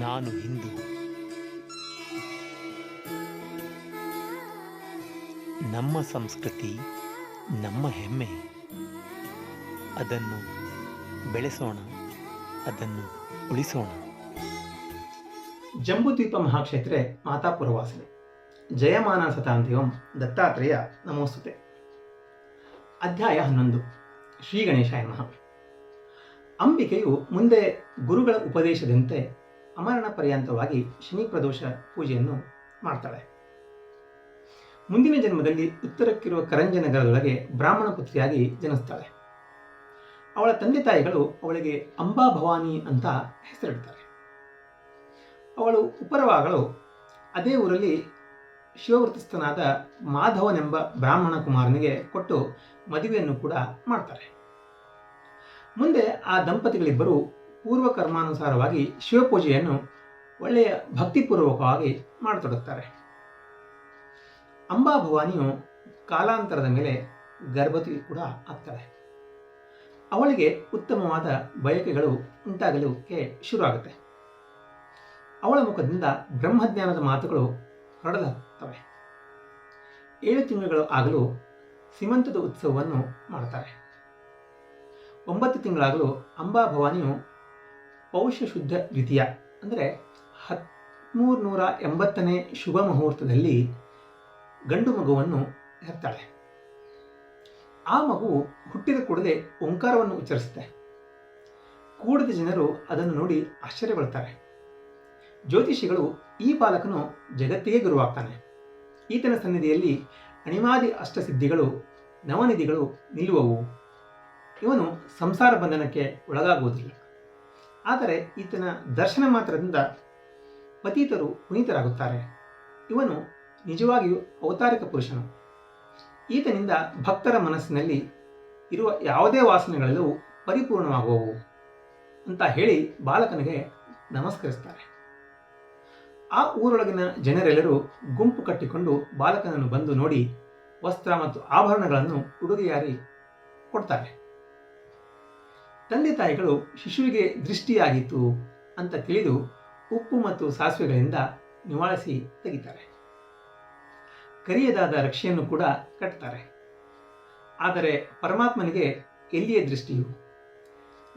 ನಾನು ಹಿಂದೂ. ನಮ್ಮ ಸಂಸ್ಕೃತಿ, ನಮ್ಮ ಹೆಮ್ಮೆ. ಅದನ್ನು ಬೆಳೆಸೋಣ, ಅದನ್ನು ಉಳಿಸೋಣ. ಜಂಬೂದ್ವೀಪ ಮಹಾಕ್ಷೇತ್ರೆ ಮಾತಾಪುರವಾಸನೆ. ಜಯಮಾನ ಸತಾಂತಿವಂ ದತ್ತಾತ್ರೇಯ ನಮೋಸ್ತುತೆ. ಅಧ್ಯಾಯ ಹನ್ನೊಂದು. ಶ್ರೀ ಗಣೇಶಾಯ ಮಹಾ. ಅಂಬಿಕೆಯು ಮುಂದೆ ಗುರುಗಳ ಉಪದೇಶದಂತೆ ಅಮರಣ ಪರ್ಯಂತವಾಗಿ ಶನಿ ಪ್ರದೋಷ ಪೂಜೆಯನ್ನು ಮಾಡ್ತಾಳೆ. ಮುಂದಿನ ಜನ್ಮದಲ್ಲಿ ಉತ್ತರಕ್ಕಿರುವ ಕರಂಜನಗರದೊಳಗೆ ಬ್ರಾಹ್ಮಣ ಪುತ್ರಿಯಾಗಿ ಜನಿಸ್ತಾಳೆ. ಅವಳ ತಂದೆ ತಾಯಿಗಳು ಅವಳಿಗೆ ಅಂಬಾ ಭವಾನಿ ಅಂತ ಹೆಸರಿಡ್ತಾರೆ. ಅವಳು ಉಪರವಾಗಳು ಅದೇ ಊರಲ್ಲಿ ಶಿವವೃತಸ್ಥನಾದ ಮಾಧವನೆಂಬ ಬ್ರಾಹ್ಮಣ ಕುಮಾರನಿಗೆ ಕೊಟ್ಟು ಮದುವೆಯನ್ನು ಕೂಡ ಮಾಡ್ತಾರೆ. ಮುಂದೆ ಆ ದಂಪತಿಗಳಿಬ್ಬರು ಪೂರ್ವ ಕರ್ಮಾನುಸಾರವಾಗಿ ಶಿವಪೂಜೆಯನ್ನು ಒಳ್ಳೆಯ ಭಕ್ತಿಪೂರ್ವಕವಾಗಿ ಮಾಡತೊಡಗುತ್ತಾರೆ ಅಂಬಾಭವಾನಿಯು ಕಾಲಾಂತರದ ಮೇಲೆ ಗರ್ಭವತಿ ಕೂಡ ಆಗ್ತಾಳೆ. ಅವಳಿಗೆ ಉತ್ತಮವಾದ ಬಯಕೆಗಳು ಉಂಟಾಗಲಿಕ್ಕೆ ಶುರುವಾಗುತ್ತೆ. ಅವಳ ಮುಖದಿಂದ ಬ್ರಹ್ಮಜ್ಞಾನದ ಮಾತುಗಳು ಹೊರಡಲಾಗ್ತವೆ. ಏಳು ತಿಂಗಳು ಆಗಲು ಸೀಮಂತದ ಉತ್ಸವವನ್ನು ಮಾಡ್ತಾರೆ. ಒಂಬತ್ತು ತಿಂಗಳಾಗಲು ಅಂಬಾ ಭವಾನಿಯು ಪೌಷ ಶುದ್ಧ ದ್ವಿತೀಯ, ಅಂದರೆ ಹತ್ಮೂರು ನೂರ ಎಂಬತ್ತನೇ ಶುಭ ಮುಹೂರ್ತದಲ್ಲಿ ಗಂಡು ಮಗುವನ್ನು ಹೆತ್ತಾಳೆ ಆ ಮಗು ಹುಟ್ಟಿದ ಕೂಡಲೇ ಓಂಕಾರವನ್ನು ಉಚ್ಚರಿಸುತ್ತೆ. ಕೂಡಿದ ಜನರು ಅದನ್ನು ನೋಡಿ ಆಶ್ಚರ್ಯಗೊಳ್ತಾರೆ. ಜ್ಯೋತಿಷಿಗಳು ಈ ಬಾಲಕನು ಜಗತ್ತಿಗೆ ಗುರುವಾಗ್ತಾನೆ. ಈತನ ಸನ್ನಿಧಿಯಲ್ಲಿ ಅಣಿಮಾದಿ ಅಷ್ಟಸಿದ್ಧಿಗಳು, ನವನಿಧಿಗಳು ನಿಲ್ಲುವವು. ಇವನು ಸಂಸಾರ ಬಂಧನಕ್ಕೆ ಒಳಗಾಗುವುದಿಲ್ಲ. ಆದರೆ ಈತನ ದರ್ಶನ ಮಾತ್ರದಿಂದ ಪತೀತರು ಪುನೀತರಾಗುತ್ತಾರೆ. ಇವನು ನಿಜವಾಗಿಯೂ ಅವತಾರಿಕ ಪುರುಷನು. ಈತನಿಂದ ಭಕ್ತರ ಮನಸ್ಸಿನಲ್ಲಿ ಇರುವ ಯಾವುದೇ ವಾಸನೆಗಳಲ್ಲೂ ಪರಿಪೂರ್ಣವಾಗುವವು ಅಂತ ಹೇಳಿ ಬಾಲಕನಿಗೆ ನಮಸ್ಕರಿಸ್ತಾರೆ. ಆ ಊರೊಳಗಿನ ಜನರೆಲ್ಲರೂ ಗುಂಪು ಕಟ್ಟಿಕೊಂಡು ಬಾಲಕನನ್ನು ಬಂದು ನೋಡಿ ವಸ್ತ್ರ ಮತ್ತು ಆಭರಣಗಳನ್ನು ಉಡುಗೆಯಾರಿ ಕೊಡ್ತಾರೆ. ತಂದೆ ತಾಯಿಗಳು ಶಿಶುವಿಗೆ ದೃಷ್ಟಿಯಾಗಿತ್ತು ಅಂತ ತಿಳಿದು ಉಪ್ಪು ಮತ್ತು ಸಾಸಿವೆಗಳಿಂದ ನಿವಾಳಿಸಿ ತೆಗಿತಾರೆ. ಕರಿಯದಾದ ರಕ್ಷೆಯನ್ನು ಕೂಡ ಕಟ್ತಾರೆ. ಆದರೆ ಪರಮಾತ್ಮನಿಗೆ ಎಲ್ಲಿಯ ದೃಷ್ಟಿಯು?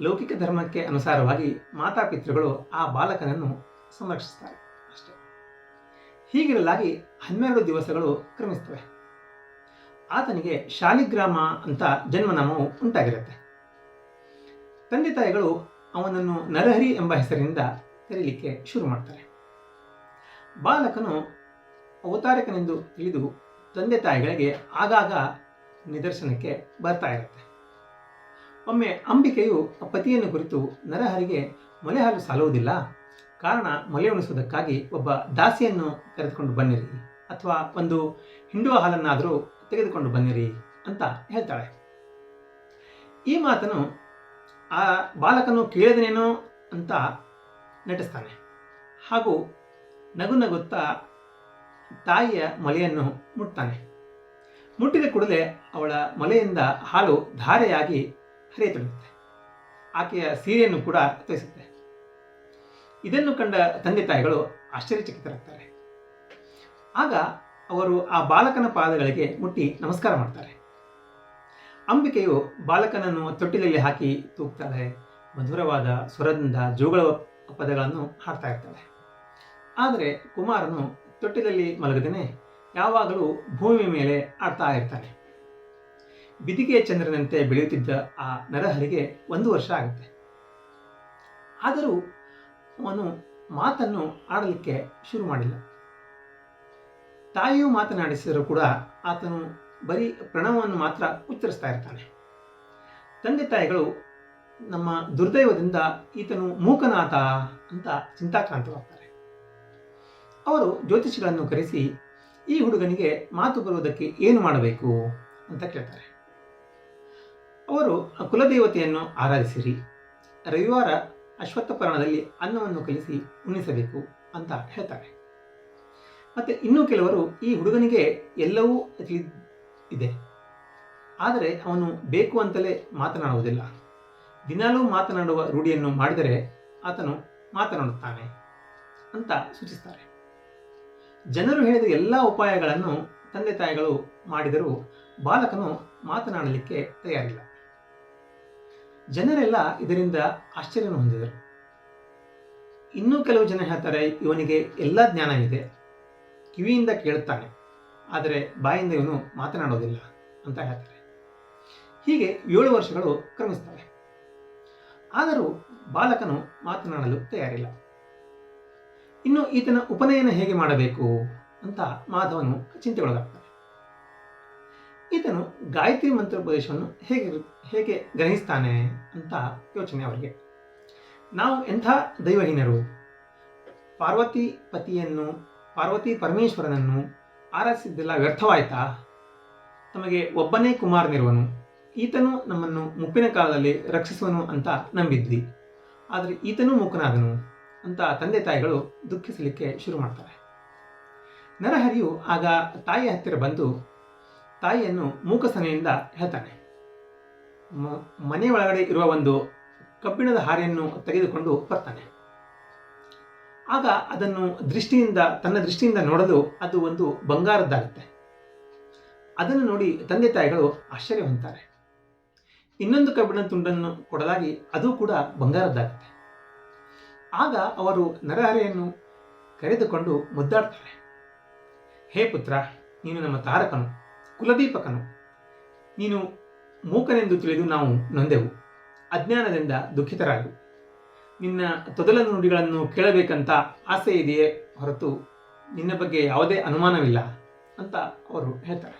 ಲೌಕಿಕ ಧರ್ಮಕ್ಕೆ ಅನುಸಾರವಾಗಿ ಮಾತಾಪಿತೃಗಳು ಆ ಬಾಲಕನನ್ನು ಸಂರಕ್ಷಿಸ್ತಾರೆ ಅಷ್ಟೇ. ಹೀಗಿರಲಾಗಿ ಹನ್ನೆರಡು ದಿವಸಗಳು ಕ್ರಮಿಸ್ತವೆ. ಆತನಿಗೆ ಶಾಲಿಗ್ರಾಮ ಅಂತ ಜನ್ಮನಾಮವು ಉಂಟಾಗಿರುತ್ತೆ. ತಂದೆ ತಾಯಿಗಳು ಅವನನ್ನು ನರಹರಿ ಎಂಬ ಹೆಸರಿನಿಂದ ಕರೀಲಿಕ್ಕೆ ಶುರು ಮಾಡ್ತಾರೆ. ಬಾಲಕನು ಅವತಾರಕನೆಂದು ತಿಳಿದು ತಂದೆ ತಾಯಿಗಳಿಗೆ ಆಗಾಗ ನಿದರ್ಶನಕ್ಕೆ ಬರ್ತಾ ಇರುತ್ತೆ. ಒಮ್ಮೆ ಅಂಬಿಕೆಯು ಪತಿಯನ್ನು ಕುರಿತು ನರಹರಿಗೆ ಮೊಲೆ ಹಾಲು ಸಾಲುವುದಿಲ್ಲ, ಕಾರಣ ಮೊಲೆ ಉಣಿಸುವುದಕ್ಕಾಗಿ ಒಬ್ಬ ದಾಸಿಯನ್ನು ಕರೆದುಕೊಂಡು ಬನ್ನಿರಿ ಅಥವಾ ಒಂದು ಹಿಂಡುವ ಹಾಲನ್ನಾದರೂ ತೆಗೆದುಕೊಂಡು ಬನ್ನಿರಿ ಅಂತ ಹೇಳ್ತಾಳೆ. ಈ ಮಾತನ್ನು ಆ ಬಾಲಕನು ಕೇಳಿದನೇನೋ ಅಂತ ನಟಿಸ್ತಾನೆ. ಹಾಗೂ ನಗು ನಗುತ್ತಾ ತಾಯಿಯ ಮಲೆಯನ್ನು ಮುಟ್ತಾನೆ. ಮುಟ್ಟಿದ ಕೂಡಲೇ ಅವಳ ಮಲೆಯಿಂದ ಹಾಲು ಧಾರೆಯಾಗಿ ಹರಿಯತೊಡಗುತ್ತೆ. ಆಕೆಯ ಸೀರೆಯನ್ನು ಕೂಡ ತೋರಿಸುತ್ತೆ ಇದನ್ನು ಕಂಡ ತಂದೆ ತಾಯಿಗಳು ಆಶ್ಚರ್ಯಚಕಿತರಾಗ್ತಾರೆ ಆಗ ಅವರು ಆ ಬಾಲಕನ ಪಾದಗಳಿಗೆ ಮುಟ್ಟಿ ನಮಸ್ಕಾರ ಮಾಡ್ತಾರೆ. ಅಂಬಿಕೆಯು ಬಾಲಕನನ್ನು ತೊಟ್ಟಿಲಲ್ಲಿ ಹಾಕಿ ತೂಗ್ತಾಳೆ. ಮಧುರವಾದ ಸ್ವರದಿಂದ ಜೋಗಳ ಪದಗಳನ್ನು ಹಾಡ್ತಾ ಇರ್ತಾಳೆ. ಆದರೆ ಕುಮಾರನು ತೊಟ್ಟಿಲಲ್ಲಿ ಮಲಗದೇನೆ ಯಾವಾಗಲೂ ಭೂಮಿ ಮೇಲೆ ಆಡ್ತಾ ಇರ್ತಾನೆ. ಬಿದಿಗೆ ಚಂದ್ರನಂತೆ ಬೆಳೆಯುತ್ತಿದ್ದ ಆ ನರಹರಿಗೆ ಒಂದು ವರ್ಷ ಆಗುತ್ತೆ. ಆದರೂ ಅವನು ಮಾತನ್ನು ಆಡಲಿಕ್ಕೆ ಶುರು ಮಾಡಿಲ್ಲ. ತಾಯಿಯು ಮಾತನಾಡಿಸಿದರೂ ಕೂಡ ಆತನು ಬರೀ ಪ್ರಣವವನ್ನು ಮಾತ್ರ ಉಚ್ಚರಿಸ್ತಾ ಇರ್ತಾನೆ. ತಂದೆ ತಾಯಿಗಳು ನಮ್ಮ ದುರ್ದೈವದಿಂದ ಈತನು ಮೂಕನಾಥ ಅಂತ ಚಿಂತಾಕ್ರಾಂತವಾಗ್ತಾರೆ ಅವರು ಜ್ಯೋತಿಷಿಗಳನ್ನು ಕರೆಸಿ, ಈ ಹುಡುಗನಿಗೆ ಮಾತು ಬರುವುದಕ್ಕೆ ಏನು ಮಾಡಬೇಕು ಅಂತ ಕೇಳ್ತಾರೆ. ಅವರು ಕುಲದೇವತೆಯನ್ನು ಆರಾಧಿಸಿರಿ, ರವಿವಾರ ಅಶ್ವತ್ಥಪರ್ಣದಲ್ಲಿ ಅನ್ನವನ್ನು ಕಲಿಸಿ ಉಣಿಸಬೇಕು ಅಂತ ಹೇಳ್ತಾರೆ. ಮತ್ತೆ ಇನ್ನೂ ಕೆಲವರು ಈ ಹುಡುಗನಿಗೆ ಎಲ್ಲವೂ ಇದೆ. ಆದರೆ ಅವನು ಬೇಕು ಅಂತಲೇ ಮಾತನಾಡುವುದಿಲ್ಲ. ದಿನಾಲೂ ಮಾತನಾಡುವ ರೂಢಿಯನ್ನು ಮಾಡಿದರೆ ಆತನು ಮಾತನಾಡುತ್ತಾನೆ ಅಂತ ಸೂಚಿಸ್ತಾರೆ. ಜನರು ಹೇಳಿದ ಎಲ್ಲ ಉಪಾಯಗಳನ್ನು ತಂದೆ ತಾಯಿಗಳು ಮಾಡಿದರೂ ಬಾಲಕನು ಮಾತನಾಡಲಿಕ್ಕೆ ತಯಾರಿಲ್ಲ. ಜನರೆಲ್ಲ ಇದರಿಂದ ಆಶ್ಚರ್ಯವನ್ನು ಹೊಂದಿದರು. ಇನ್ನೂ ಕೆಲವು ಜನ ಹೇಳ್ತಾರೆ, ಇವನಿಗೆ ಎಲ್ಲ ಜ್ಞಾನ ಇದೆ ಕಿವಿಯಿಂದ ಕೇಳುತ್ತಾನೆ. ಆದರೆ ಬಾಯಿಂದ ಇವನು ಮಾತನಾಡೋದಿಲ್ಲ ಅಂತ ಹೇಳ್ತಾರೆ. ಹೀಗೆ ಏಳು ವರ್ಷಗಳು ಕ್ರಮಿಸ್ತವೆ. ಆದರೂ ಬಾಲಕನು ಮಾತನಾಡಲು ತಯಾರಿಲ್ಲ. ಇನ್ನು ಈತನ ಉಪನಯನ ಹೇಗೆ ಮಾಡಬೇಕು ಅಂತ ಮಾಧವನು ಚಿಂತೆಗೊಳಗಾಗ್ತಾನೆ. ಈತನು ಗಾಯತ್ರಿ ಮಂತ್ರೋಪದೇಶವನ್ನು ಹೇಗೆ ಹೇಗೆ ಗ್ರಹಿಸ್ತಾನೆ ಅಂತ ಯೋಚನೆ ಅವರಿಗೆ. ನಾವು ಎಂಥ ದೈವಹೀನರು? ಪಾರ್ವತಿ ಪತಿಯನ್ನು ಪಾರ್ವತಿ ಪರಮೇಶ್ವರನನ್ನು ಆರಾಧಿಸಿದ್ದೆಲ್ಲ ವ್ಯರ್ಥವಾಯ್ತಾ? ತಮಗೆ ಒಬ್ಬನೇ ಕುಮಾರನಿರುವನು. ಈತನು ನಮ್ಮನ್ನು ಮುಪ್ಪಿನ ಕಾಲದಲ್ಲಿ ರಕ್ಷಿಸುವನು ಅಂತ ನಂಬಿದ್ವಿ. ಆದರೆ ಈತನೂ ಮೂಕನಾದನು ಅಂತ ತಂದೆ ತಾಯಿಗಳು ದುಃಖಿಸಲಿಕ್ಕೆ ಶುರು ಮಾಡ್ತಾರೆ. ನರಹರಿಯು ಆಗ ತಾಯಿಯ ಹತ್ತಿರ ಬಂದು ತಾಯಿಯನ್ನು ಮೂಕಸನೆಯಿಂದ ಹೇಳ್ತಾನೆ. ಮ- ಮನೆ ಒಳಗಡೆ ಇರುವ ಒಂದು ಕಬ್ಬಿಣದ ಹಾರೆಯನ್ನು ತೆಗೆದುಕೊಂಡು ಬರ್ತಾನೆ. ಆಗ ಅದನ್ನು ದೃಷ್ಟಿಯಿಂದ, ತನ್ನ ದೃಷ್ಟಿಯಿಂದ ನೋಡಲು ಅದು ಒಂದು ಬಂಗಾರದ್ದಾಗುತ್ತೆ. ಅದನ್ನು ನೋಡಿ ತಂದೆ ತಾಯಿಗಳು ಆಶ್ಚರ್ಯ ಹೊಂತಾರೆ ಇನ್ನೊಂದು ಕಬ್ಬಿಣ ತುಂಡನ್ನು ಕೊಡಲಾಗಿ ಅದು ಕೂಡ ಬಂಗಾರದ್ದಾಗುತ್ತೆ. ಆಗ ಅವರು ನರಹರೆಯನ್ನು ಕರೆದುಕೊಂಡು ಮುದ್ದಾಡ್ತಾರೆ. ಹೇ ಪುತ್ರ, ನೀನು ನಮ್ಮ ತಾರಕನು, ಕುಲದೀಪಕನು. ನೀನು ಮೂಕನೆಂದು ತಿಳಿದು ನಾವು ನೊಂದೆವು. ಅಜ್ಞಾನದಿಂದ ದುಃಖಿತರಾಗು. ನಿನ್ನ ತೊದಲ ನುಡಿಗಳನ್ನು ಕೇಳಬೇಕಂತ ಆಸೆ ಇದೆಯೇ ಹೊರತು ನಿನ್ನ ಬಗ್ಗೆ ಯಾವುದೇ ಅನುಮಾನವಿಲ್ಲ ಅಂತ ಅವರು ಹೇಳ್ತಾರೆ.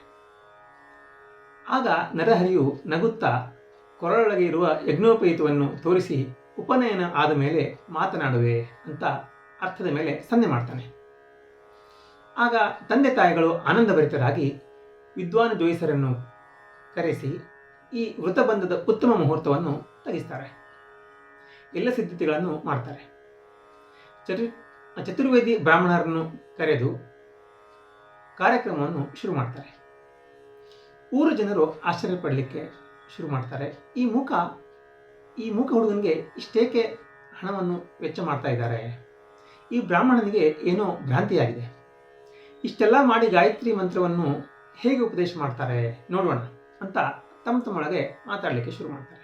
ಆಗ ನರಹರಿಯು ನಗುತ್ತಾ ಕೊರಳೊಳಗೆ ಇರುವ ಯಜ್ಞೋಪಯುತವನ್ನು ತೋರಿಸಿ ಉಪನಯನ ಆದ ಮೇಲೆ ಮಾತನಾಡುವೆ ಅಂತ ಅರ್ಥದ ಮೇಲೆ ಸನ್ನೆ ಮಾಡ್ತಾನೆ. ಆಗ ತಂದೆ ತಾಯಿಗಳು ಆನಂದಭರಿತರಾಗಿ ವಿದ್ವಾನ್ ಜೋಯಿಸರನ್ನು ಕರೆಸಿ ಈ ವೃತಬಂಧದ ಉತ್ತಮ ಮುಹೂರ್ತವನ್ನು ತೆಗೆಸ್ತಾರೆ. ಎಲ್ಲ ಸಿದ್ಧತೆಗಳನ್ನು ಮಾಡ್ತಾರೆ. ಚತು ಚತುರ್ವೇದಿ ಬ್ರಾಹ್ಮಣರನ್ನು ಕರೆದು ಕಾರ್ಯಕ್ರಮವನ್ನು ಶುರು ಮಾಡ್ತಾರೆ. ಊರ ಜನರು ಆಶ್ಚರ್ಯ ಪಡಲಿಕ್ಕೆ ಶುರು ಮಾಡ್ತಾರೆ. ಈ ಮೂಕ ಈ ಮೂಕ ಹುಡುಗನಿಗೆ ಇಷ್ಟೇಕೆ ಹಣವನ್ನು ವೆಚ್ಚ ಮಾಡ್ತಾ ಇದ್ದಾರೆ? ಈ ಬ್ರಾಹ್ಮಣನಿಗೆ ಏನೋ ಭ್ರಾಂತಿಯಾಗಿದೆ. ಇಷ್ಟೆಲ್ಲ ಮಾಡಿ ಗಾಯತ್ರಿ ಮಂತ್ರವನ್ನು ಹೇಗೆ ಉಪದೇಶ ಮಾಡ್ತಾರೆ ನೋಡೋಣ ಅಂತ ತಮ್ಮ ತಮ್ಮೊಳಗೆ ಮಾತಾಡಲಿಕ್ಕೆ ಶುರು ಮಾಡ್ತಾರೆ.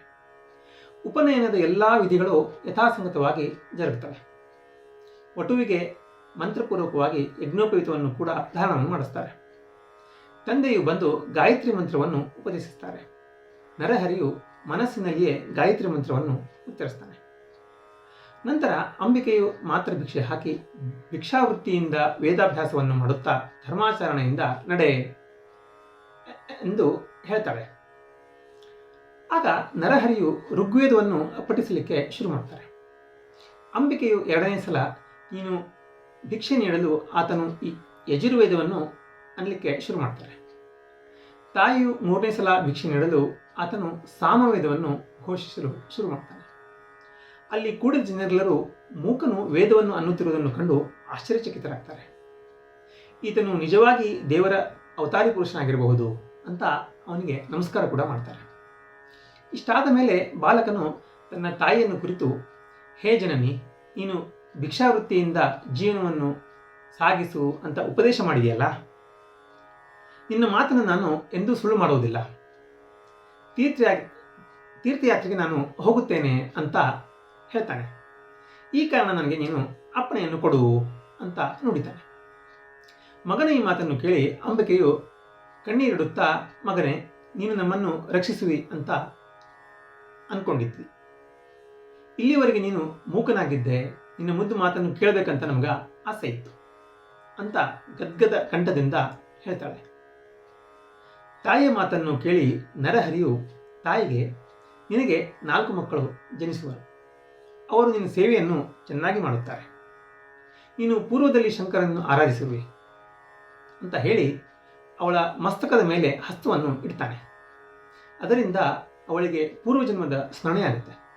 ಉಪನಯನದ ಎಲ್ಲ ವಿಧಿಗಳು ಯಥಾಸಂಗತವಾಗಿ ಜರುಗುತ್ತವೆ. ವಟುವಿಗೆ ಮಂತ್ರಪೂರ್ವಕವಾಗಿ ಯಜ್ಞೋಪಯುತವನ್ನು ಕೂಡ ಧಾರಣವನ್ನು ಮಾಡಿಸ್ತಾರೆ. ತಂದೆಯು ಬಂದು ಗಾಯತ್ರಿ ಮಂತ್ರವನ್ನು ಉಪದೇಶಿಸುತ್ತಾರೆ ನರಹರಿಯು ಮನಸ್ಸಿನಲ್ಲಿಯೇ ಗಾಯತ್ರಿ ಮಂತ್ರವನ್ನು ಉತ್ತರಿಸ್ತಾನೆ ನಂತರ ಅಂಬಿಕೆಯು ಮಾತ್ರ ಭಿಕ್ಷೆ ಹಾಕಿ ಭಿಕ್ಷಾವೃತ್ತಿಯಿಂದ ವೇದಾಭ್ಯಾಸವನ್ನು ಮಾಡುತ್ತಾ ಧರ್ಮಾಚರಣೆಯಿಂದ ನಡೆ ಎಂದು ಹೇಳ್ತಾಳೆ ಆಗ ನರಹರಿಯು ಋಗ್ವೇದವನ್ನು ಅಪ್ಪಟಿಸಲಿಕ್ಕೆ ಶುರು ಮಾಡ್ತಾರೆ. ಅಂಬಿಕೆಯು ಎರಡನೇ ಸಲ ನೀನು ಭಿಕ್ಷೆ ನೀಡಲು ಆತನು ಈ ಯಜುರ್ವೇದವನ್ನು ಅನ್ನಲಿಕ್ಕೆ ಶುರು ಮಾಡ್ತಾರೆ. ತಾಯಿಯು ಮೂರನೇ ಸಲ ಭಿಕ್ಷೆ ನೀಡಲು ಆತನು ಸಾಮವೇದವನ್ನು ಘೋಷಿಸಲು ಶುರು ಮಾಡ್ತಾನೆ. ಅಲ್ಲಿ ಕೂಡಿದ ಜನರೆಲ್ಲರೂ ಮೂಕನು ವೇದವನ್ನು ಅನ್ನುತ್ತಿರುವುದನ್ನು ಕಂಡು ಆಶ್ಚರ್ಯಚಕಿತರಾಗ್ತಾರೆ. ಈತನು ನಿಜವಾಗಿ ದೇವರ ಅವತಾರಿ ಪುರುಷನಾಗಿರಬಹುದು ಅಂತ ಅವನಿಗೆ ನಮಸ್ಕಾರ ಕೂಡ ಮಾಡ್ತಾರೆ. ಇಷ್ಟಾದ ಮೇಲೆ ಬಾಲಕನು ತನ್ನ ತಾಯಿಯನ್ನು ಕುರಿತು, ಹೇ ಜನನಿ, ನೀನು ಭಿಕ್ಷಾವೃತ್ತಿಯಿಂದ ಜೀವನವನ್ನು ಸಾಗಿಸು ಅಂತ ಉಪದೇಶ ಮಾಡಿದೆಯಲ್ಲ? ನಿನ್ನ ಮಾತನ್ನು ನಾನು ಎಂದೂ ಸುಳ್ಳು ಮಾಡುವುದಿಲ್ಲ. ತೀರ್ಥಯಾ, ತೀರ್ಥಯಾತ್ರೆಗೆ ನಾನು ಹೋಗುತ್ತೇನೆ ಅಂತ ಹೇಳ್ತಾನೆ. ಈ ಕಾರಣ ನನಗೆ ನೀನು ಅಪ್ಪಣೆಯನ್ನು ಕೊಡು ಅಂತ ನುಡಿತಾನೆ. ಮಗನ ಈ ಮಾತನ್ನು ಕೇಳಿ ಅಂಬಿಕೆಯು ಕಣ್ಣೀರಿಡುತ್ತಾ, ಮಗನೇ, ನೀನು ನಮ್ಮನ್ನು ರಕ್ಷಿಸುವಿ ಅಂತ ಅನ್ಕೊಂಡಿದ್ವಿ. ಇಲ್ಲಿವರೆಗೆ ನೀನು ಮೂಕನಾಗಿದ್ದೆ ನಿನ್ನ ಮುದ್ದು ಮಾತನ್ನು ಕೇಳಬೇಕಂತ ನಮ್ಗೆ ಆಸೆ ಇತ್ತು. ಅಂತ ಗದ್ಗದ ಕಂಠದಿಂದ ಹೇಳ್ತಾಳೆ. ತಾಯಿಯ ಮಾತನ್ನು ಕೇಳಿ ನರಹರಿಯು ತಾಯಿಗೆ, ನಿನಗೆ ನಾಲ್ಕು ಮಕ್ಕಳು ಜನಿಸುವರು. ಅವರು ನಿನ್ನ ಸೇವೆಯನ್ನು ಚೆನ್ನಾಗಿ ಮಾಡುತ್ತಾರೆ. ನೀನು ಪೂರ್ವದಲ್ಲಿ ಶಂಕರನ್ನು ಆರಾಧಿಸಿರುವೆ ಅಂತ ಹೇಳಿ ಅವಳ ಮಸ್ತಕದ ಮೇಲೆ ಹಸ್ತವನ್ನು ಇಡ್ತಾನೆ. ಅದರಿಂದ ಅವಳಿಗೆ ಪೂರ್ವಜನ್ಮದ ಸ್ಮರಣೆಯಾಗುತ್ತೆ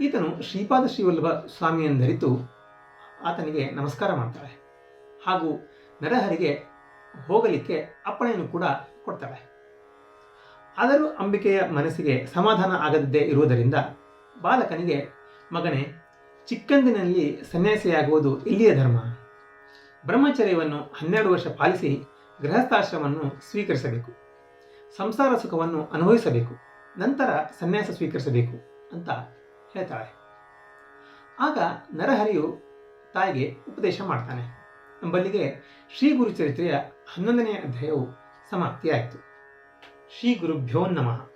ಈತನು ಶ್ರೀಪಾದ ಶ್ರೀವಲ್ಲಭ ಸ್ವಾಮಿಯಂದರಿತು ಆತನಿಗೆ ನಮಸ್ಕಾರ ಮಾಡ್ತಾಳೆ. ಹಾಗೂ ನರಹರಿಗೆ ಹೋಗಲಿಕ್ಕೆ ಅಪ್ಪಣೆಯನ್ನು ಕೂಡ ಕೊಡ್ತಾಳೆ. ಆದರೂ ಅಂಬಿಕೆಯ ಮನಸ್ಸಿಗೆ ಸಮಾಧಾನ ಆಗದಿದ್ದೇ ಇರುವುದರಿಂದ ಬಾಲಕನಿಗೆ, ಮಗನೇ, ಚಿಕ್ಕಂದಿನಲ್ಲಿ ಸನ್ಯಾಸಿಯಾಗುವುದು ಇಲ್ಲಿಯ ಧರ್ಮ. ಬ್ರಹ್ಮಚರ್ಯವನ್ನು ಹನ್ನೆರಡು ವರ್ಷ ಪಾಲಿಸಿ ಗೃಹಸ್ಥಾಶ್ರಮವನ್ನು ಸ್ವೀಕರಿಸಬೇಕು. ಸಂಸಾರ ಸುಖವನ್ನು ಅನುಭವಿಸಬೇಕು. ನಂತರ ಸನ್ಯಾಸ ಸ್ವೀಕರಿಸಬೇಕು ಅಂತ ಹೇಳ್ತಾಳೆ. ಆಗ ನರಹರಿಯು ತಾಯಿಗೆ ಉಪದೇಶ ಮಾಡ್ತಾನೆ. ನಂಬಲ್ಲಿಗೆ ಶ್ರೀ ಗುರುಚರಿತ್ರೆಯ ಹನ್ನೊಂದನೆಯ ಅಧ್ಯಾಯವು ಸಮಾಪ್ತಿಯಾಯಿತು. ಶ್ರೀ ಗುರುಭ್ಯೋ ನಮಃ.